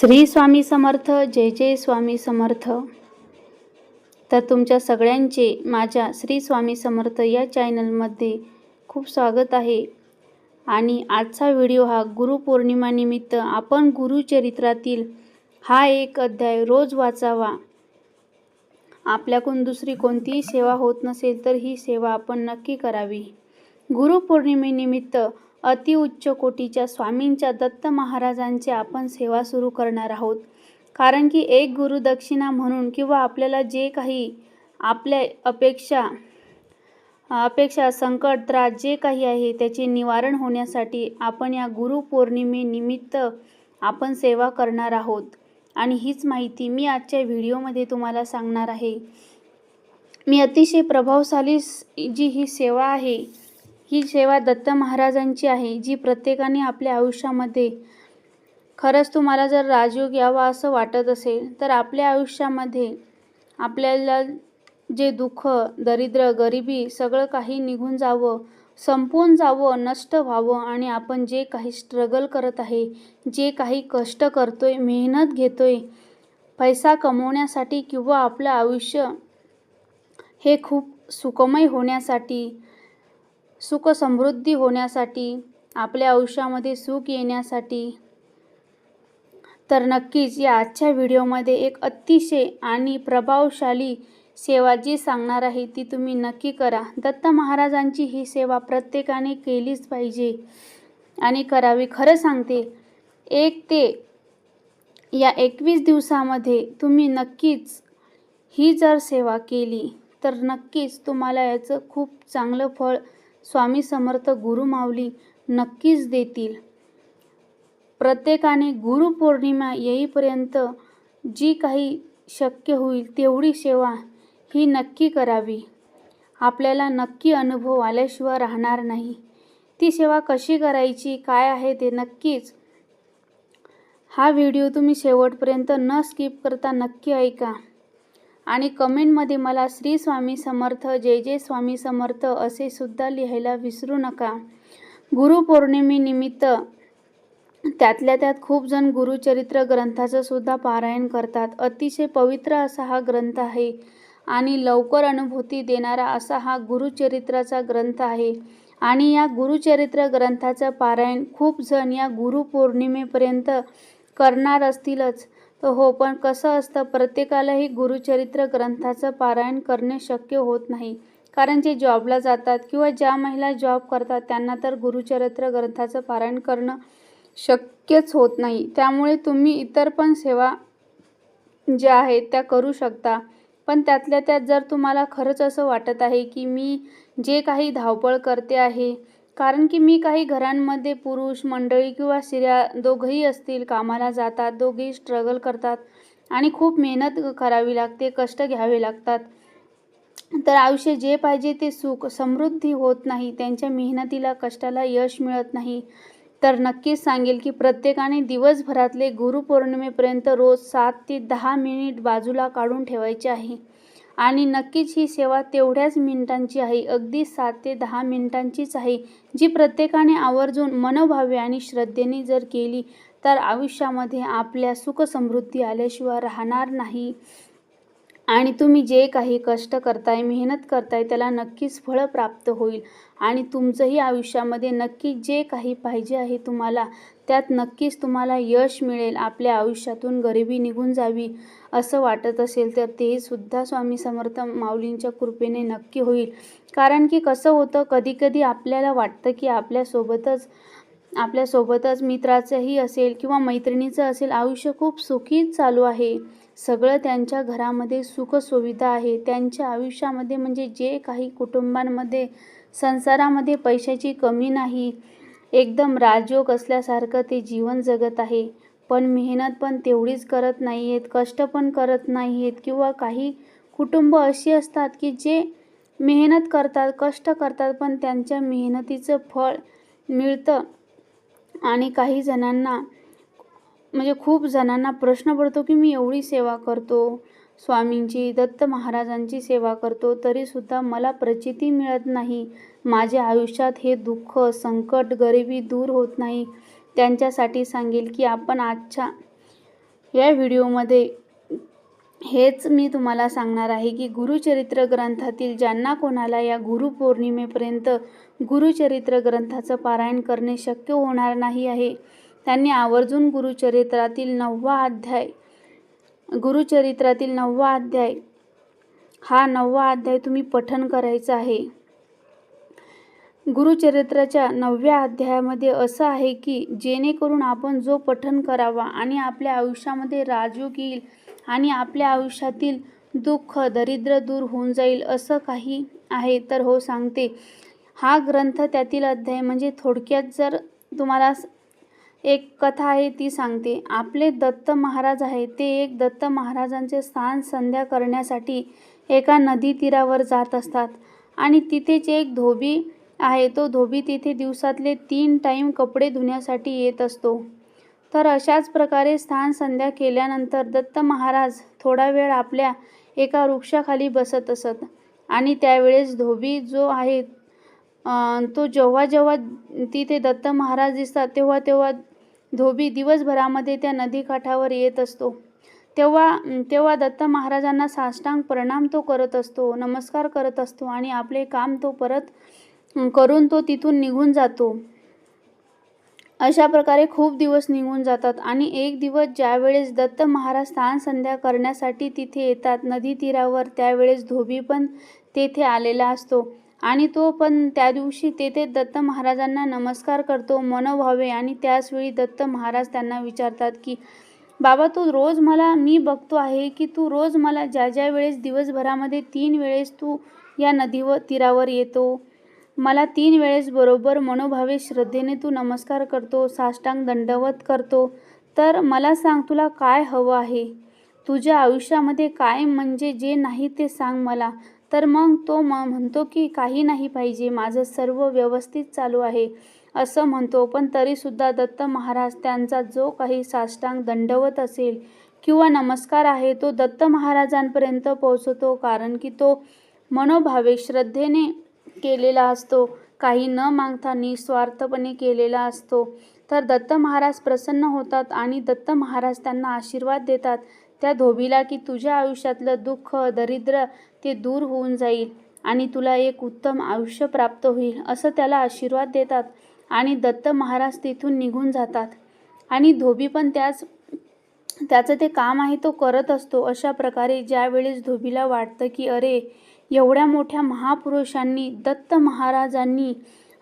श्री स्वामी समर्थ जय जय स्वामी समर्थ. तर तुमच्या सगळ्यांचे माझ्या श्री स्वामी समर्थ या चॅनलमध्ये खूप स्वागत आहे. आणि आजचा व्हिडिओ हा गुरुपौर्णिमानिमित्त आपण गुरुचरित्रातील हा एक अध्याय रोज वाचावा. आपल्याकडून दुसरी कोणतीही सेवा होत नसेल तर ही सेवा आपण नक्की करावी. गुरुपौर्णिमेनिमित्त अतिउच्च कोटीच्या स्वामींच्या दत्त महाराजांची आपण सेवा सुरू करणार आहोत. कारण की एक गुरुदक्षिणा म्हणून किंवा आपल्याला जे काही आपल्या अपेक्षा अपेक्षा संकट त्रास जे काही आहे त्याचे निवारण होण्यासाठी आपण या गुरुपौर्णिमेनिमित्त आपण सेवा करणार आहोत. आणि हीच माहिती मी आजच्या व्हिडिओमध्ये तुम्हाला सांगणार आहे. मी अतिशय प्रभावशाली जी ही सेवा आहे ही सेवा दत्त महाराजांची आहे जी प्रत्येकाने आपल्या आयुष्यामध्ये खरंच तुम्हाला जर राजयोग यावा असं वाटत असेल तर आपल्या आयुष्यामध्ये आपल्याला जे दुःख दरिद्र गरिबी सगळं काही निघून जावं संपून जावं नष्ट व्हावं आणि आपण जे काही स्ट्रगल करत आहे जे काही कष्ट करतोय मेहनत घेतोय पैसा कमवण्यासाठी किंवा आपलं आयुष्य हे खूप सुखमय होण्यासाठी सुख समृद्धी होण्यासाठी आपल्या आयुष्यामध्ये सुख येण्यासाठी. तर नक्कीच या आजच्या व्हिडिओमध्ये एक अतिशय आणि प्रभावशाली सेवा जी सांगणार आहे ती तुम्ही नक्की करा. दत्त महाराजांची ही सेवा प्रत्येकाने केलीच पाहिजे आणि करावी. खरं सांगते एक ते या एकवीस दिवसामध्ये तुम्ही नक्कीच ही जर सेवा केली तर नक्कीच तुम्हाला याचं खूप चांगलं फळ स्वामी समर्थ गुरुमाऊली नक्कीच देतील. प्रत्येकाने गुरुपौर्णिमा येईपर्यंत जी काही शक्य होईल तेवढी सेवा ही नक्की करावी. आपल्याला नक्की अनुभव आल्याशिवाय राहणार नाही. ती सेवा कशी करायची काय आहे ते नक्कीच हा व्हिडिओ तुम्ही शेवटपर्यंत न स्किप करता नक्की ऐका. आणि कमेंटमध्ये मला श्री स्वामी समर्थ जय जय स्वामी समर्थ असे सुद्धा लिहायला विसरू नका. गुरुपौर्णिमेनिमित्त त्यातल्या त्यात खूप जण गुरुचरित्र ग्रंथाचं सुद्धा पारायण करतात. अतिशय पवित्र असा हा ग्रंथ आहे आणि लवकर अनुभूती देणारा असा हा गुरुचरित्राचा ग्रंथ आहे. आणि या गुरुचरित्र ग्रंथाचं पारायण खूप जण या गुरुपौर्णिमेपर्यंत करणार असतीलच. तर हो पण कसं असतं प्रत्येकालाही गुरुचरित्र ग्रंथाचं पारायण करणे शक्य होत नाही. कारण जे जॉबला जातात किंवा ज्या महिला जॉब करतात त्यांना तर गुरुचरित्र ग्रंथाचं पारायण करणं शक्यच होत नाही. त्यामुळे तुम्ही इतर पण सेवा ज्या आहेत त्या करू शकता. पण त्यातल्या त्यात जर तुम्हाला खरंच असं वाटत आहे की मी जे काही धावपळ करते आहे कारण की मी काही घरांमध्ये पुरुष मंडळी किंवा स्त्रिया दोघंही असतील कामाला जातात दोघेही स्ट्रगल करतात आणि खूप मेहनत करावी लागते कष्ट घ्यावे लागतात. तर आयुष्य जे पाहिजे ते सुख समृद्धी होत नाही त्यांच्या मेहनतीला कष्टाला यश मिळत नाही. तर नक्कीच सांगेल की प्रत्येकाने दिवसभरातले गुरुपौर्णिमेपर्यंत रोज सात ते दहा मिनिट बाजूला काढून ठेवायचे आहे. आणि नक्कीच ही सेवा तेवढ्याच मिनिटांची आहे. अगदी सात ते दहा मिनिटांचीच आहे. जी प्रत्येकाने आवर्जून मनोभावे आणि श्रद्धेने जर केली तर आयुष्यामध्ये आपल्या सुखसमृद्धी आल्याशिवाय राहणार नाही. आणि तुम्ही जे काही कष्ट करताय मेहनत करताय त्याला नक्कीच फळं प्राप्त होईल. आणि तुमचंही आयुष्यामध्ये नक्की जे काही पाहिजे आहे तुम्हाला त्यात नक्कीच तुम्हाला यश मिळेल. आपल्या आयुष्यातून गरिबी निघून जावी असं वाटत असेल तर ते सुद्धा स्वामी समर्थ माऊलींच्या कृपेने नक्की होईल. कारण की कसं होतं कधीकधी आपल्याला वाटतं की आपल्यासोबतच आपल्यासोबतच मित्राचंही असेल किंवा मैत्रिणीचं असेल आयुष्य खूप सुखी चालू आहे. सगळं त्यांच्या घरामध्ये सुखसुविधा आहे. त्यांच्या आयुष्यामध्ये म्हणजे जे काही कुटुंबांमध्ये संसारामध्ये पैशाची कमी नाही एकदम राजयोग असल्यासारखं ते जीवन जगत आहे. पण मेहनत पण तेवढीच करत नाही आहेत कष्ट पण करत नाही आहेत किंवा काही कुटुंब अशी असतात की जे मेहनत करतात कष्ट करतात पण त्यांच्या मेहनतीचं फळ मिळतं आणि काही जणांना म्हणजे खूप जणांना प्रश्न पडतो की मी एवढी सेवा करतो स्वामींची दत्त महाराजांची सेवा करतो तरीसुद्धा मला प्रचिती मिळत नाही. माझ्या आयुष्यात हे दुःख संकट गरिबी दूर होत नाही. त्यांच्यासाठी सांगेल की आपण आजच्या या व्हिडिओमध्ये हेच मी तुम्हाला सांगणार आहे की गुरुचरित्र ग्रंथातील ज्यांना कोणाला या गुरुपौर्णिमेपर्यंत गुरुचरित्र ग्रंथाचं पारायण करणे शक्य होणार नाही आहे त्यांनी आवर्जून गुरुचरित्रातील नववा अध्याय गुरुचरित्रातील नववा अध्याय हा नववा अध्याय तुम्ही पठन करायचा आहे. गुरुचरित्राच्या नवव्या अध्यायामध्ये असं आहे की जेणेकरून आपण जो पठन करावा आणि आपल्या आयुष्यामध्ये राजयोग येईल आणि आपल्या आयुष्यातील दुःख दरिद्र दूर होऊन जाईल असं काही आहे तर हो सांगते. हा ग्रंथ त्यातील अध्याय म्हणजे थोडक्यात जर तुम्हाला एक कथा आहे ती सांगते. आपले दत्त महाराज आहे ते एक दत्त महाराजांचे स्थान संध्या करण्यासाठी एका नदी तीरावर जात असतात. आणि तिथेच एक धोबी आहे तो धोबी तिथे दिवसातले तीन टाईम कपडे धुण्यासाठी येत असतो. तर अशाच प्रकारे स्थान संध्या केल्यानंतर दत्त महाराज थोडा वेळ आपल्या एका वृक्षाखाली बसत असत. आणि त्यावेळेस धोबी जो आहे तो जेव्हा जेव्हा तिथे दत्त महाराज दिसतात तेव्हा तेव्हा धोबी दिवसभरामध्ये त्या नदीकाठावर येत असतो. तेव्हा तेव्हा दत्त महाराजांना साष्टांग प्रणाम तो करत असतो नमस्कार करत असतो आणि आपले काम तो परत करून तो तिथून निघून जातो. अशा प्रकारे खूप दिवस निघून जातात आणि एक दिवस ज्यावेळेस दत्त महाराज स्थान संध्या करण्यासाठी तिथे येतात नदी तीरावर त्यावेळेस धोबी पण तेथे आलेला असतो. आणि तो पण त्या दिवशी तेथे दत्त महाराजांना नमस्कार करतो मनोभावे. आणि त्याचवेळी दत्त महाराज त्यांना विचारतात की बाबा तू रोज मला मी बघतो आहे की तू रोज मला ज्या ज्या वेळेस दिवसभरामध्ये तीन वेळेस तू या नदीवर तीरावर येतो मला तीन वेळेस बरोबर मनोभावे श्रद्धेने तू नमस्कार करतो साष्टांग दंडवत करतो तर मला सांग तुला काय हवं आहे? तुझ्या आयुष्यामध्ये काय म्हणजे जे नाही ते सांग मला. तर मग तो म म्हणतो की काही नाही पाहिजे माझं सर्व व्यवस्थित चालू आहे असं म्हणतो. पण तरीसुद्धा दत्त महाराज त्यांचा जो काही साष्टांग दंडवत असेल किंवा नमस्कार आहे तो दत्त महाराजांपर्यंत पोहोचतो. कारण की तो मनोभावे श्रद्धेने केलेला असतो. काही न मागता निस्वार्थपणे केलेला असतो. तर दत्त महाराज प्रसन्न होतात आणि दत्त महाराज त्यांना आशीर्वाद देतात. त्या धोबीला की तुझ्या आयुष्यातलं दुःख दरिद्र ते दूर होऊन जाईल आणि तुला एक उत्तम आयुष्य प्राप्त होईल असं त्याला आशीर्वाद देतात आणि दत्त महाराज तिथून निघून जातात. आणि धोबी पण त्याच त्याचं ते काम आहे तो करत असतो. अशा प्रकारे ज्यावेळेस धोबीला वाटतं की अरे एवढ्या मोठ्या महापुरुषांनी दत्त महाराजांनी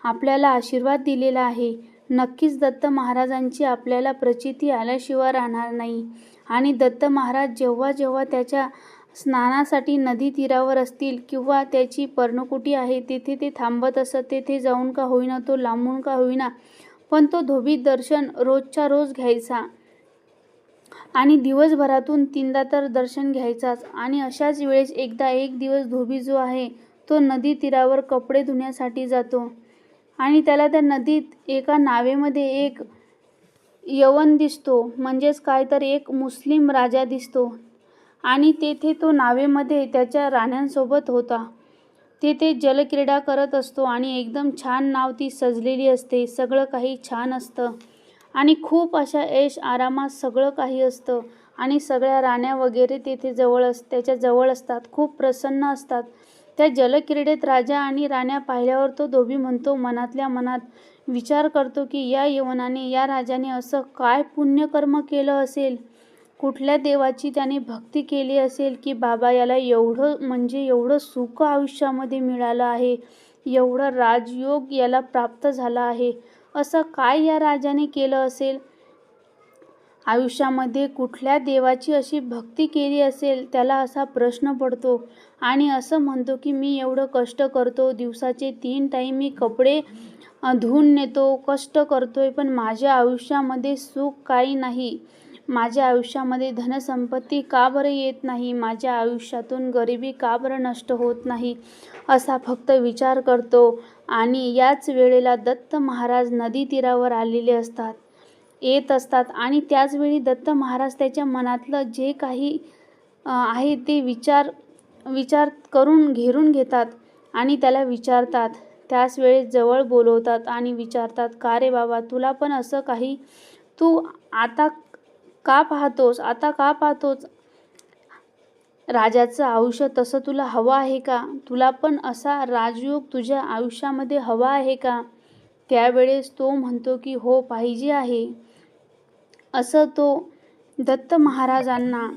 आपल्याला आशीर्वाद दिलेला आहे नक्कीच दत्त महाराजांची आपल्याला प्रचिती आल्याशिवाय राहणार नाही. आणि दत्त महाराज जेव्हा जेव्हा त्याच्या स्नानासाठी नदी तीरावर असतील किंवा त्याची पर्णकुटी आहे तेथे ते थांबत असत तेथे जाऊन का होईना तो लांबून का होईना पण तो धोबी दर्शन रोजच्या रोज घ्यायचा. आणि दिवसभरातून तीनदा तर दर्शन घ्यायचाच. आणि अशाच वेळेस एकदा एक दिवस धोबी जो आहे तो नदी तीरावर कपडे धुण्यासाठी जातो. आणि त्याला त्या नदीत एका नावेमध्ये एक यवन दिसतो. म्हणजेच काय तर एक मुस्लिम राजा दिसतो. आणि तेथे तो नावेमध्ये त्याच्या राण्यांसोबत होता. तेथे जलक्रीडा करत असतो आणि एकदम छान नाव ती सजलेली असते. सगळं काही छान असतं. आणि खूप अशा ऐश आरामात सगळं काही असतं. आणि सगळ्या राण्या वगैरे तेथे जवळ अस त्याच्याजवळ असतात. खूप प्रसन्न असतात. त्या जलक्रीडेत राजा आणि राण्या पाहिल्यावर तो धोबी म्हणतो मनातल्या मनात विचार करतो की या यवनाने या राजाने असं काय पुण्यकर्म केलं असेल? कुठल्या देवाची त्याने भक्ती केली असेल की बाबा याला एवढं म्हणजे एवढं सुख आयुष्यामध्ये मिळालं आहे एवढं राजयोग याला प्राप्त झाला आहे असं काय या राजाने केलं असेल? आयुष्यामध्ये कुठल्या देवाची अशी भक्ती केली असेल त्याला असा प्रश्न पडतो. आणि असं म्हणतो की मी एवढं कष्ट करतो दिवसाचे तीन टाईम मी कपडे धुऊन धुवून नेतो कष्ट करतोय पण माझ्या आयुष्यामध्ये सुख काही नाही. माझ्या आयुष्यामध्ये धनसंपत्ती का बरं येत नाही? माझ्या आयुष्यातून गरिबी का बरं नष्ट होत नाही? असा फक्त विचार करतो. आणि याच वेळेला दत्त महाराज नदी तीरावर आलेले असतात. येत असतात. आणि त्याचवेळी दत्त महाराज त्याच्या मनातलं जे काही आहे ते विचार विचार करून घेरून घेतात आणि त्याला विचारतात. त्याच वेळेस जवळ बोलवतात आणि विचारतात का रे बाबा तुला पण असं काही? तू आता का पाहतोस? आता का पाहतोस? राजाचं आयुष्य तसं तुला हवं आहे का? तुला पण असा राजयोग तुझ्या आयुष्यामध्ये हवा आहे का? त्यावेळेस तो म्हणतो की हो पाहिजे आहे. असं तो दत्त महाराजांना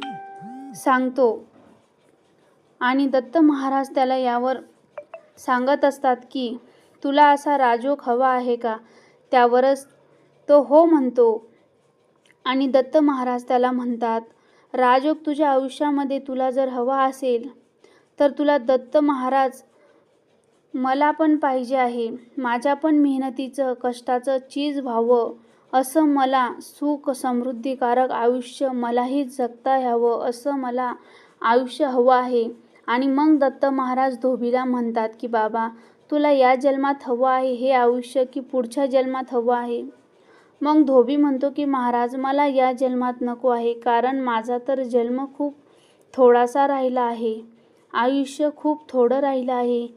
सांगतो. आणि दत्त महाराज त्याला यावर सांगत असतात की तुला असा राजयोग हवा आहे का? त्यावरच तो हो म्हणतो. आणि दत्त महाराज त्याला म्हणतात राजयोग तुझ्या आयुष्यामध्ये तुला जर हवा असेल तर तुला दत्त महाराज मला पण पाहिजे आहे. माझ्या पण मेहनतीचं कष्टाचं चीज व्हावं. असं मला सुख समृद्धीकारक आयुष्य मलाही जगता यावं असं मला आयुष्य हवं आहे. आणि मग दत्त महाराज धोबीला म्हणतात की बाबा तुला या जन्मात हवं आहे हे आयुष्य की पुढच्या जन्मात हवं आहे? मग धोबी म्हणतो की महाराज मला या जन्मात नको आहे कारण माझा तर जन्म खूप थोडासा राहिला आहे. आयुष्य खूप थोडं राहिलं आहे.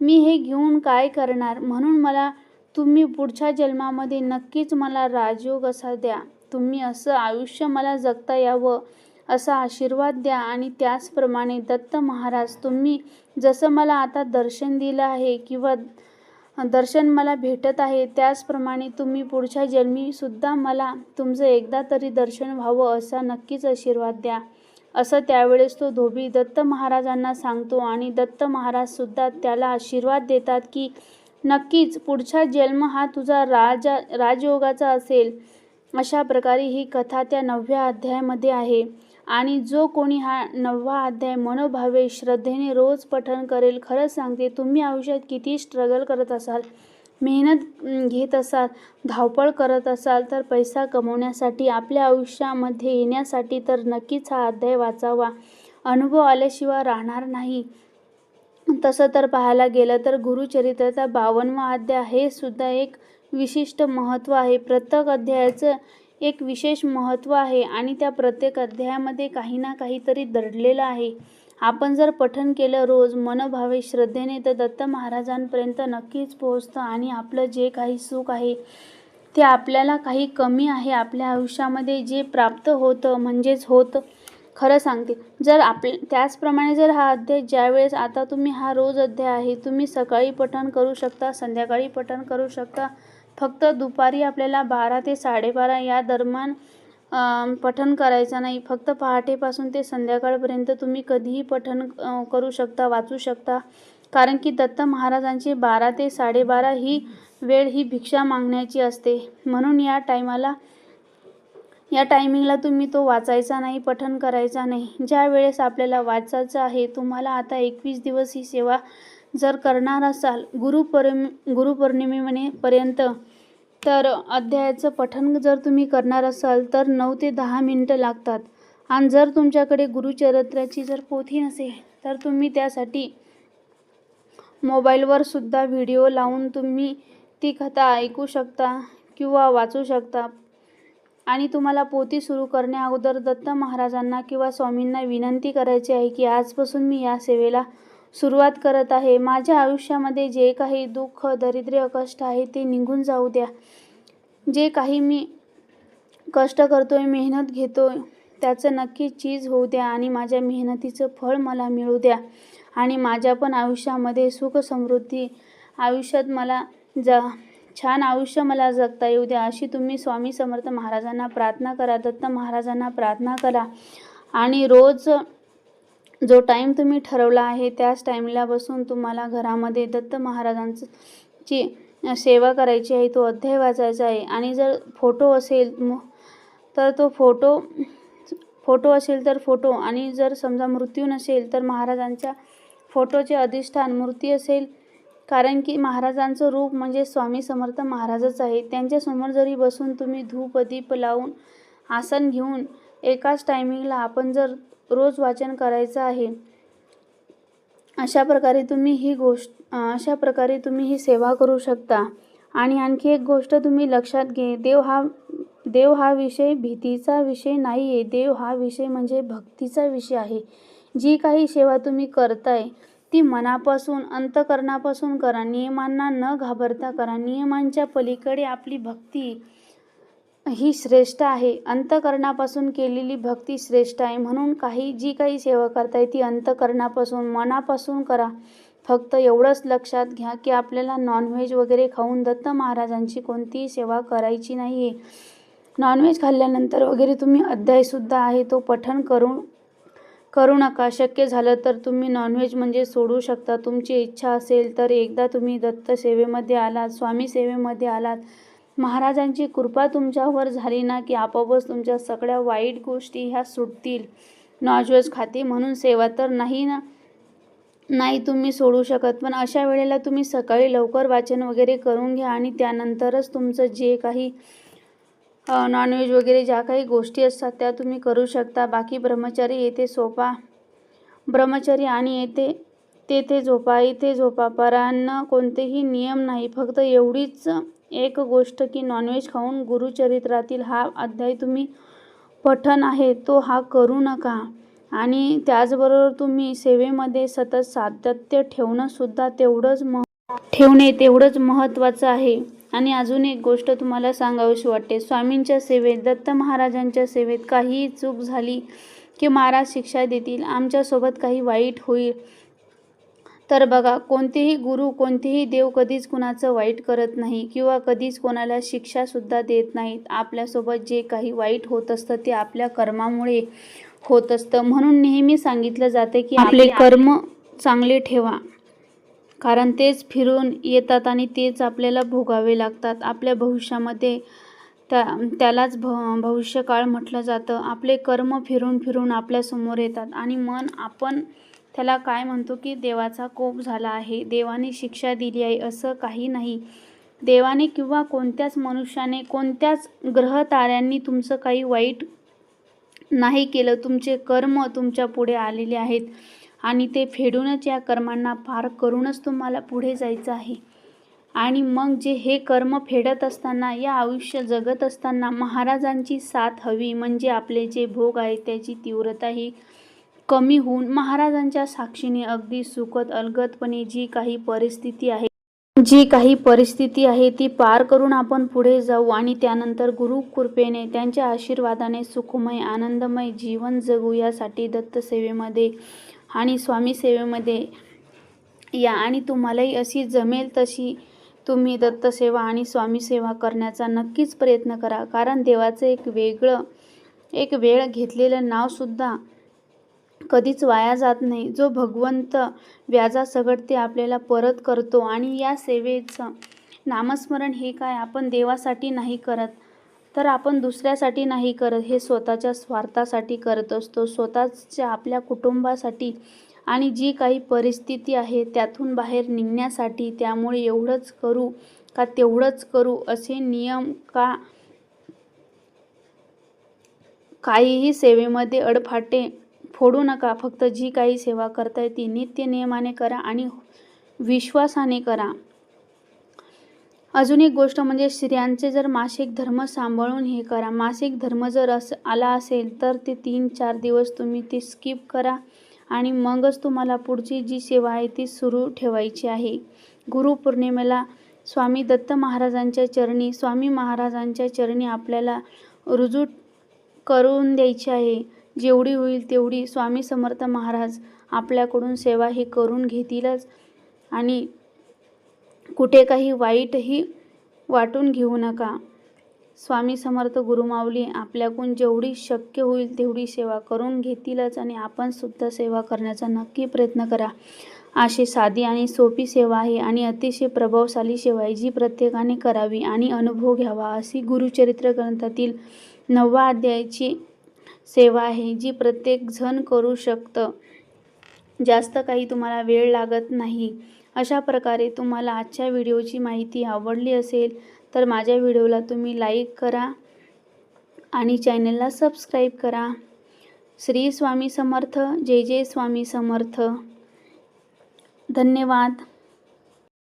मी हे घेऊन काय करणार? म्हणून मला तुम्ही पुढच्या जन्मामध्ये नक्कीच मला राजयोग असा द्या. तुम्ही असं आयुष्य मला जगता यावं असा आशीर्वाद द्या आणि त्याचप्रमाणे दत्त महाराज तुम्ही जसं मला आता दर्शन दिलं आहे किंवा दर्शन मला भेटत आहे त्याचप्रमाणे तुम्ही पुढच्या जन्मीसुद्धा मला तुमचं एकदा तरी दर्शन व्हावं असा नक्कीच आशीर्वाद द्या. असं त्यावेळेस तो धोबी दत्त महाराजांना सांगतो आणि दत्त महाराजसुद्धा त्याला आशीर्वाद देतात की नक्कीच पुढचा जन्म हा तुझा राजा राजयोगाचा असेल. अशा प्रकारे ही कथा त्या नवव्या अध्यायामध्ये आहे. आणि जो कोणी हा नववा अध्याय मनोभावे श्रद्धेने रोज पठण करेल खरंच सांगते तुम्ही आयुष्यात किती स्ट्रगल करत असाल मेहनत घेत असाल धावपळ करत असाल तर पैसा कमवण्यासाठी आपल्या आयुष्यामध्ये येण्यासाठी तर नक्कीच हा अध्याय वाचावा. अनुभव आल्याशिवाय राहणार नाही. तसं तर पाहायला गेलं तर गुरुचरित्राचा बावनवा अध्याय हे सुद्धा एक विशिष्ट महत्त्व आहे. प्रत्येक अध्यायाचं एक विशेष महत्त्व आहे आणि त्या प्रत्येक अध्यायामध्ये काही ना काहीतरी दडलेलं आहे. आपण जर पठण केलं रोज मनभावे श्रद्धेने तर दत्त महाराजांपर्यंत नक्कीच पोहोचतं आणि आपलं जे काही सुख आहे ते आपल्याला काही कमी आहे. आपल्या आयुष्यामध्ये जे प्राप्त होतं म्हणजेच होतं खरं सांगते. जर आप त्याचप्रमाणे जर हा अध्याय ज्यावेळेस आता तुम्ही हा रोज अध्याय आहे तुम्ही सकाळी पठण करू शकता संध्याकाळी पठण करू शकता. फक्त दुपारी आपल्याला बारा ते साडेबारा या दरम्यान पठण करायचं नाही. फक्त पहाटेपासून ते संध्याकाळपर्यंत तुम्ही कधीही पठण करू शकता वाचू शकता. कारण की दत्त महाराजांची बारा ते साडेबारा ही वेळ ही भिक्षा मागण्याची असते. म्हणून या टायमाला या टायमिंगला तुम्ही तो वाचायचा नाही पठन करायचा नाही. ज्या वेळेस आपल्याला वाचायचं आहे तुम्हाला आता एकवीस दिवस ही सेवा जर करणार असाल गुरुपौर्णि पर्यंत तर अध्यायाचं पठन जर तुम्ही करणार असाल तर नऊ ते दहा मिनटं लागतात. आणि जर तुमच्याकडे गुरुचरित्राची जर पोथी नसेल तर तुम्ही त्यासाठी मोबाईलवर सुद्धा व्हिडिओ लावून तुम्ही ती कथा ऐकू शकता किंवा वाचू शकता. आणि तुम्हाला पोथी सुरू करण्या अगोदर दत्त महाराजांना किंवा स्वामींना विनंती करायची आहे की आजपासून मी या सेवेला सुरुवात करत आहे. माझ्या आयुष्यामध्ये जे काही दुःख दरिद्र्य कष्ट आहे ते निघून जाऊ द्या. जे काही मी कष्ट करतो आहे मेहनत घेतो आहे त्याचं नक्की चीज होऊ द्या आणि माझ्या मेहनतीचं फळ मला मिळू द्या. आणि माझ्या पण आयुष्यामध्ये सुख समृद्धी आयुष्यात मला जा छान आयुष्य मला जगता येऊ द्या अशी तुम्ही स्वामी समर्थ महाराजांना प्रार्थना करा दत्त महाराजांना प्रार्थना करा. आणि रोज जो टाईम तुम्ही ठरवला आहे त्याच टाईमला बसून तुम्हाला घरामध्ये दत्त महाराजांची सेवा करायची आहे तो अध्याय वाचायचा आहे. आणि जर फोटो असेल तर तो फोटो फोटो असेल तर फोटो आणि जर समजा मृत्यू नसेल तर महाराजांच्या फोटोचे अधिष्ठान मूर्ती असेल कारण की महाराजांचं रूप म्हणजे स्वामी समर्थ महाराजच आहे. त्यांच्यासमोर जरी बसून तुम्ही धूप दीप लावून आसन घेऊन एकाच टायमिंगला आपण जर रोज वाचन करायचं आहे अशा प्रकारे तुम्ही ही गोष्ट अशा प्रकारे तुम्ही ही सेवा करू शकता. आणि आणखी एक गोष्ट तुम्ही लक्षात घे देव हा देव हा विषय भीतीचा विषय नाही आहे देव हा विषय म्हणजे भक्तीचा विषय आहे. जी काही सेवा तुम्ही करताय ती मनापासून अंतकरणापासून करा. नियमांना न घाबरता करा. नियमांच्या पलीकडे आपली भक्ती ही श्रेष्ठ आहे. अंतकरणापासून केलेली भक्ती श्रेष्ठ आहे. म्हणून काही जी काही सेवा करताय ती अंतकरणापासून मनापासून करा. फक्त एवढंच लक्षात घ्या की आपल्याला नॉनव्हेज वगैरे खाऊन दत्त महाराजांची कोणतीही सेवा करायची नाही आहे नॉनव्हेज खाल्ल्यानंतर वगैरे तुम्ही अध्यायसुद्धा आहे तो पठण करून करू नका. शक्य झालं तर तुम्ही नॉनव्हेज म्हणजे सोडू शकता. तुमची इच्छा असेल तर एकदा तुम्ही दत्त सेवेमध्ये आलात स्वामी सेवेमध्ये आलात. महाराजांची कृपा तुमच्यावर झाली ना की आपोआपच तुमच्या सगळ्या वाईट गोष्टी ह्या सुटतील. नॉनव्हेज खाते म्हणून सेवा तर नाही ना नाही तुम्ही सोडू शकत. पण अशा वेळेला तुम्ही सकाळी लवकर वाचन वगैरे करून घ्या आणि त्यानंतरच तुमचं जे काही नॉनव्हेज वगैरे ज्या काही गोष्टी असतात त्या तुम्ही करू शकता. बाकी ब्रह्मचारी येथे सोपा ब्रह्मचारी आणि येथे तेथे झोपा. इथे झोपा परांना कोणतेही नियम नाही. फक्त एवढीच एक गोष्ट की नॉनव्हेज खाऊन गुरुचरित्रातील हा अध्याय तुम्ही पठण आहे तो हा करू नका. आणि त्याचबरोबर तुम्ही सेवेमध्ये सतत सातत्य ठेवणंसुद्धा तेवढंच मह ठेवणे तेवढंच महत्त्वाचं आहे. आणि अजून एक गोष्ट तुम्हाला सांगावीशी वाटते. स्वामींच्या सेवेत दत्त महाराजांच्या सेवेत काहीही चूक झाली की महाराज शिक्षा देतील आमच्यासोबत काही वाईट होईल. तर बघा कोणतेही गुरु कोणतेही देव कधीच कुणाचं वाईट करत नाही किंवा कधीच कोणाला शिक्षासुद्धा देत नाहीत. आपल्यासोबत जे काही वाईट होत असतं ते आपल्या कर्मामुळे होत असतं. म्हणून नेहमी सांगितलं जाते की आपले कर्म चांगले ठेवा. कारण तेच फिरून येतात आणि तेच आपल्याला भोगावे लागतात. आपल्या भविष्यामध्ये त्या त्यालाच भ भविष्यकाळ म्हटलं जातं. आपले कर्म फिरून फिरून आपल्यासमोर येतात आणि मन आपण त्याला काय म्हणतो की देवाचा कोप झाला आहे. देवाने शिक्षा दिली आहे असं काही नाही. देवाने किंवा कोणत्याच मनुष्याने कोणत्याच ग्रह ताऱ्यांनी तुमचं काही वाईट नाही केलं. तुमचे कर्म तुमच्यापुढे आलेले आहेत. आणि ते फेडूनच या कर्मांना पार करूनच तुम्हाला पुढे जायचं आहे. आणि मग जे हे कर्म फेडत असताना या आयुष्य जगत असताना महाराजांची साथ हवी म्हणजे आपले जे भोग आहे त्याची तीव्रता ही कमी होऊन महाराजांच्या साक्षीने अगदी सुखद अलगदपणे जी काही परिस्थिती आहे जी काही परिस्थिती आहे ती पार करून आपण पुढे जाऊ आणि त्यानंतर गुरु कृपेने त्यांच्या आशीर्वादाने सुखमय आनंदमय जीवन जगू यासाठी दत्तसेवेमध्ये आणि स्वामी सेवेमध्ये या. आणि तुम्हालाही अशी जमेल तशी तुम्ही दत्तसेवा आणि स्वामी सेवा करण्याचा नक्कीच प्रयत्न करा. कारण देवाचं एक वेगळं एक वेळ घेतलेलं नावसुद्धा कधीच वाया जात नाही. जो भगवंत व्याजासकट ते आपल्याला परत करतो. आणि या सेवेचं नामस्मरण हे काय? आपण देवासाठी नाही करत. तर आपण दुसऱ्यासाठी नाही करत हे स्वतःच्या स्वार्थासाठी करत असतो. स्वतःच्या आपल्या कुटुंबासाठी आणि जी काही परिस्थिती आहे त्यातून बाहेर निघण्यासाठी त्यामुळे एवढंच करू का तेवढंच करू असे नियम का? काहीही सेवेमध्ये अडफाटे फोडू नका. फक्त जी काही सेवा करताय ती नित्य नियमाने करा आणि विश्वासाने करा. अजून एक गोष्ट म्हणजे स्त्रियांचे जर मासिक धर्म सांभाळून हे करा. मासिक धर्म जर अस आला असेल तर ते तीन चार दिवस तुम्ही ते स्किप करा आणि मगच तुम्हाला पुढची जी सेवा आहे ती सुरू ठेवायची आहे. गुरुपौर्णिमेला स्वामी दत्त महाराजांच्या चरणी स्वामी महाराजांच्या चरणी आपल्याला रुजू करून द्यायची आहे. जेवढी होईल तेवढी स्वामी समर्थ महाराज आपल्याकडून सेवा ही करून घेतीलच. आणि कुठे काही वाईटही वाटून घेऊ नका. स्वामी समर्थ गुरुमाऊली आपल्याकडून जेवढी शक्य होईल तेवढी सेवा करून घेतीलच आणि आपण सुद्धा सेवा करण्याचा नक्की प्रयत्न करा. अशी साधी आणि सोपी सेवा आहे आणि अतिशय प्रभावशाली सेवा आहे जी प्रत्येकाने करावी आणि अनुभव घ्यावा अशी गुरुचरित्र ग्रंथातील नववा अध्यायाची सेवा आहे जी प्रत्येक जण करू शकतं. जास्त काही तुम्हाला वेळ लागत नाही. अशा प्रकारे तुम्हाला आजच्या व्हिडिओची माहिती आवडली असेल तर माझ्या व्हिडिओला तुम्ही लाईक करा आणि चॅनलला सबस्क्राईब करा. श्री स्वामी समर्थ. जय जय स्वामी समर्थ. धन्यवाद.